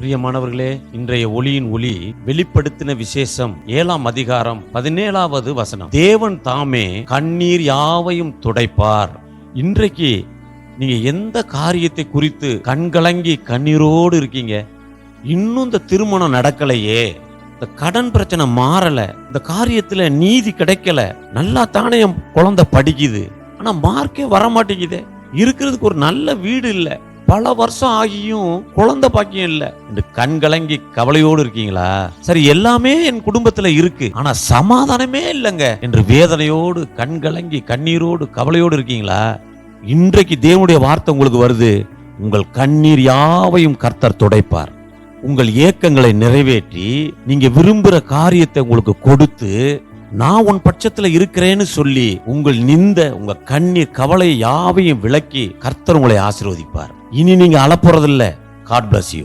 பிரியமானவர்களே இன்றைய ஒளியின் ஒளி வெளிப்படுத்தின விசேஷம் ஏழாம் அதிகாரம் பதினேழாவது வசனம். தேவன் தாமே கண்ணீர் யாவையும் துடைப்பார். இன்றைக்கு நீங்க எந்த காரியத்தை குறித்து கண்கலங்கி கண்ணீரோடு இருக்கீங்க? இன்னும் இந்த திருமணம் நடக்கலையே. இந்த கடன் பிரச்சனை மாறல. இந்த காரியத்துல நீதி கிடைக்கல. நல்லா தானே என் குழந்தை படிக்குது. ஆனா மார்க்கே வர மாட்டேங்குதே இருக்கிறதுக்கு ஒரு நல்ல வீடு இல்லை. பல வருஷம் ஆகியும் குழந்தை பாக்கியம் இல்ல. என்று கண் கலங்கி கவலையோடு இருக்கீங்களா? சரி எல்லாமே என் குடும்பத்துல இருக்கு. ஆனா சமாதானமே இல்லைங்க. என்று வேதனையோடு கண் கலங்கி கண்ணீரோடு கவலையோடு இருக்கீங்களா? இன்றைக்கு தேவனுடைய வார்த்தை உங்களுக்கு வருது. உங்கள் கண்ணீர் யாவையும் கர்த்தர் துடைப்பார். உங்கள் ஏக்கங்களை நிறைவேற்றி நீங்க விரும்புகிற காரியத்தை உங்களுக்கு கொடுத்து நான் உன் பட்சத்துல இருக்கிறேன்னு சொல்லி உங்கள் நிந்த உங்க கண்ணீர் கவலை யாவையும் விளக்கி கர்த்தர் உங்களை ஆசீர்வதிப்பார். இனி நீங்க அழப்போறதில்ல காட் பிளஸ் யூ